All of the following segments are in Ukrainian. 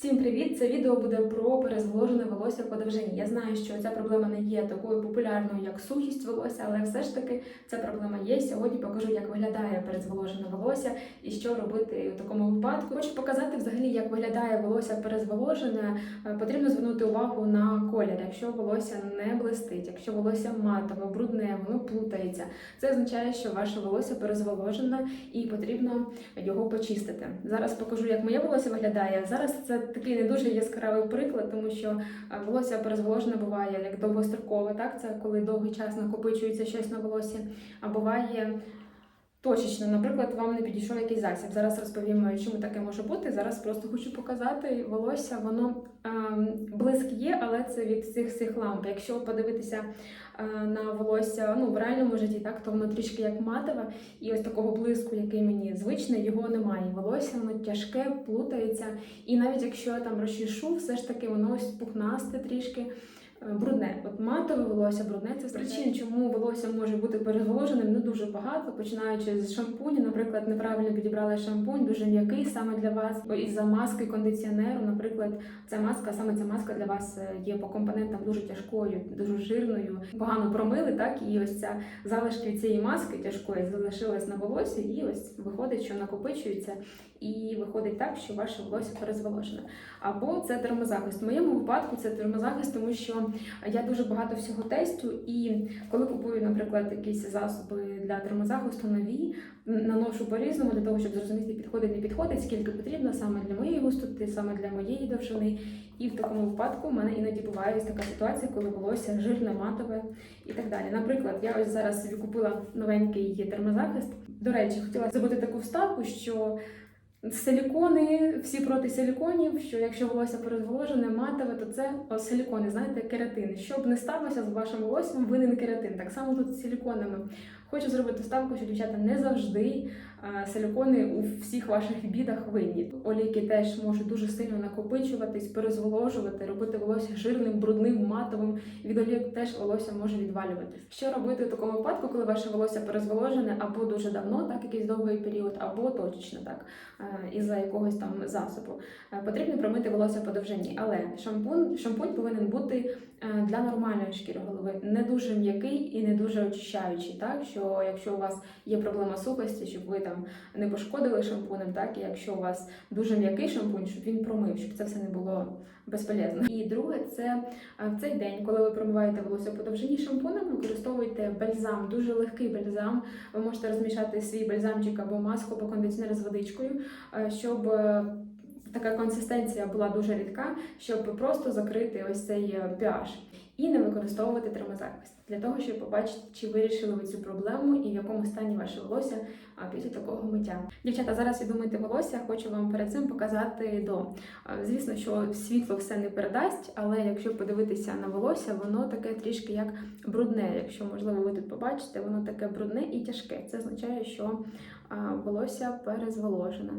Всім привіт! Це відео буде про перезволожене волосся по довжині. Я знаю, що ця проблема не є такою популярною, як сухість волосся, але все ж таки ця проблема є. Сьогодні покажу, як виглядає перезволожене волосся і що робити у такому випадку. Хочу показати взагалі, як виглядає волосся перезволожене. Е, Потрібно звернути увагу на колір. Якщо волосся не блистить, якщо волосся матове, брудне, воно плутається. Це означає, що ваше волосся перезволожене і потрібно його почистити. Зараз покажу, як моє волосся виглядає. Зараз це такий не дуже яскравий приклад, тому що е, волосся перезволожене буває як довгострокове, так це коли довгий час накопичується щось на волосі, а буває. Точечно, наприклад, вам не підійшов якийсь засіб. Зараз розповім, чому таке може бути. Зараз просто хочу показати волосся. Воно ем, блиск є, але це від цих цих ламп. Якщо подивитися е, на волосся ну, в реальному житті, так то воно трішки як матове, і ось такого блиску, який мені звичний, його немає. Волосся воно тяжке, плутається. І навіть якщо я там розчішу, все ж таки воно ось пухнасте трішки. Брудне, от матове волосся, брудне це причин, чому волосся може бути перезволоженим, не дуже багато, починаючи з шампуню. Наприклад, неправильно підібрали шампунь, дуже м'який саме для вас, бо із-за маски кондиціонеру, наприклад, ця маска, саме ця маска для вас е, є по компонентам дуже тяжкою, дуже жирною. Погано промили, так і ось ця залишки цієї маски тяжкої залишилась на волосі, і ось виходить, що накопичується, і виходить так, що ваше волосся перезволожене. Або це термозахист. В моєму випадку це термозахист, тому що я дуже багато всього тестю, і коли купую, наприклад, якісь засоби для термозахисту нові, наношу по-різному для того, щоб зрозуміти, підходить, не підходить, скільки потрібно саме для моєї густоти, саме для моєї довжини. І в такому випадку в мене іноді буває така ситуація, коли волосся жирне, матове і так далі. Наприклад, я ось зараз собі купила новенький термозахист. До речі, хотіла зробити таку вставку, що Силікони, всі проти силіконів, що якщо волосся перезволожене, матове, то це о, силікони, знаєте, кератин. Щоб не сталося з вашим волоссям, винен кератин. Так само тут з силіконами. Хочу зробити ставку, що дівчата не завжди а, силікони у всіх ваших бідах винні. Олійки теж можуть дуже сильно накопичуватись, перезволожувати, робити волосся жирним, брудним, матовим. Від олійок теж волосся може відвалюватись. Що робити в такому випадку, коли ваше волосся перезволожене або дуже давно, так якийсь довгий період, або точечно так із-за якогось там засобу. Е, Потрібно промити волосся по довжині, але шампунь, шампунь повинен бути е, для нормальної шкіри голови, не дуже м'який і не дуже очищаючий. Так що якщо у вас є проблема сухості, щоб ви там не пошкодили шампунем, так і якщо у вас дуже м'який шампунь, щоб він промив, щоб це все не було безполезно. І друге, це е, в цей день, коли ви промиваєте волосся по довжині шампунем, використовуйте бальзам, дуже легкий бальзам. Ви можете розмішати свій бальзамчик або маску або кондиціонер з водичкою, е, щоб е, така консистенція була дуже рідка, щоб просто закрити ось цей е, pH. І не використовувати термозахист для того, щоб побачити, чи вирішили ви цю проблему і в якому стані ваше волосся після такого миття. Дівчата, зараз відумити волосся, хочу вам перед цим показати до. Звісно, що світло все не передасть, але якщо подивитися на волосся, воно таке трішки як брудне. Якщо можливо ви тут побачите, воно таке брудне і тяжке. Це означає, що волосся перезволожене.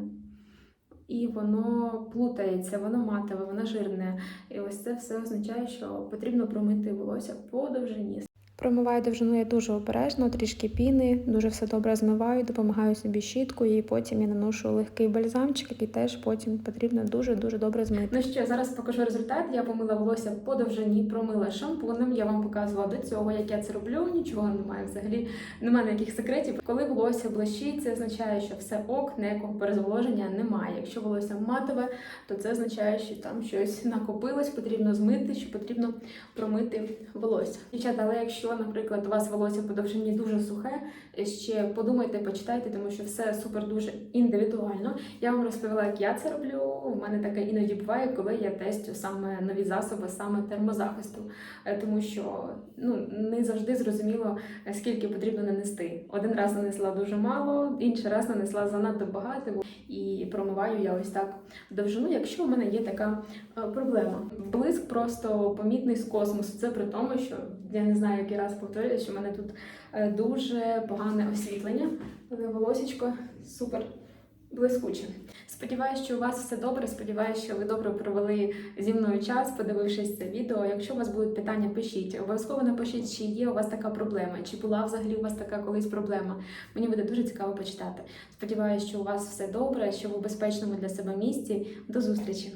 І воно плутається, воно матове, воно жирне. І ось це все означає, що потрібно промити волосся по довжині. Промиваю довжину я дуже обережно, трішки піни, дуже все добре змиваю, допомагаю собі щіткою, і потім я наношу легкий бальзамчик, який теж потім потрібно дуже-дуже добре змити. Ну що, зараз покажу результат. Я помила волосся по довжині, промила шампунем. Я вам показувала до цього, як я це роблю. Нічого немає взагалі, немає ніяких секретів. Коли волосся блищить, це означає, що все ок, ніякого перезволоження немає. Якщо волосся матове, то це означає, що там щось накопилось, потрібно змити, що потрібно промити волосся. Дівчата, але якщо, наприклад, у вас волосся по довжині дуже сухе, ще подумайте, почитайте, тому що все супер дуже індивідуально. Я вам розповіла, як я це роблю. У мене таке іноді буває, коли я тестю саме нові засоби, саме термозахисту, Е, тому що ну не завжди зрозуміло, е, скільки потрібно нанести. Один раз нанесла дуже мало, інший раз нанесла занадто багато і промиваю я ось так довжину, якщо в мене є така е, проблема. Блиск просто помітний з космосу. Це при тому, що я не знаю, який раз повторюю, що в мене тут е, дуже погане освітлення, але волосечко супер блискуче. Сподіваюсь, що у вас все добре. Сподіваюсь, що ви добре провели зі мною час, подивившись це відео. Якщо у вас будуть питання, пишіть. Обов'язково напишіть, чи є у вас така проблема, чи була взагалі у вас така колись проблема. Мені буде дуже цікаво почитати. Сподіваюсь, що у вас все добре, що в безпечному для себе місці. До зустрічі!